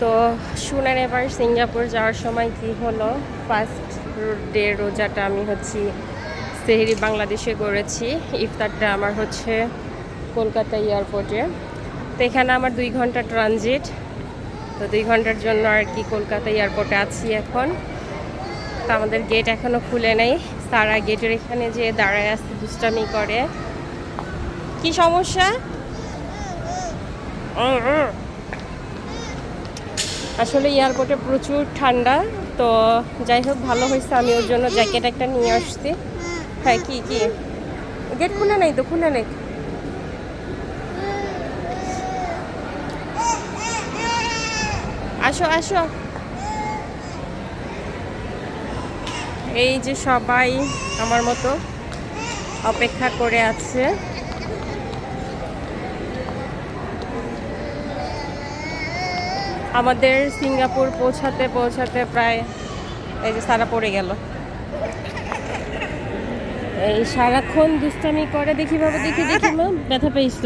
তো শুনেন এবার সিঙ্গাপুর যাওয়ার সময় কি হলো? ফার্স্ট ডে রোজাটা আমি হচ্ছি সেহেরি বাংলাদেশে করেছি ইফতারটা আমার হচ্ছে কলকাতা এয়ারপোর্টে। তো এখানে আমার দুই ঘণ্টা ট্রানজিট। তো দুই ঘণ্টার জন্য আর কি কলকাতা এয়ারপোর্টে আছি এখন। তো আমাদের গেট এখনও খুলে নেই। সারা গেটের এখানে যে দাঁড়ায় আসতে দুষ্টামি করে। কি সমস্যা। আসলে এয়ারপোর্টে প্রচুর ঠান্ডা, তো যাই হোক ভালো হয়েছে, আমি ওর জন্য জ্যাকেট একটা নিয়ে আসছি। হ্যাঁ কি কি? গেট খুলে নেই তো, খুলে নেই? আসো আসো। এই যে সবাই আমার মতো অপেক্ষা করে আছে। আমাদের সিঙ্গাপুর পৌঁছাতে পৌঁছাতে প্রায় এই যে সারা পড়ে গেল। এই সারাক্ষণ দুষ্টামি করে দেখি ভাবে দেখি দেখি মা, ব্যথা পেয়েছ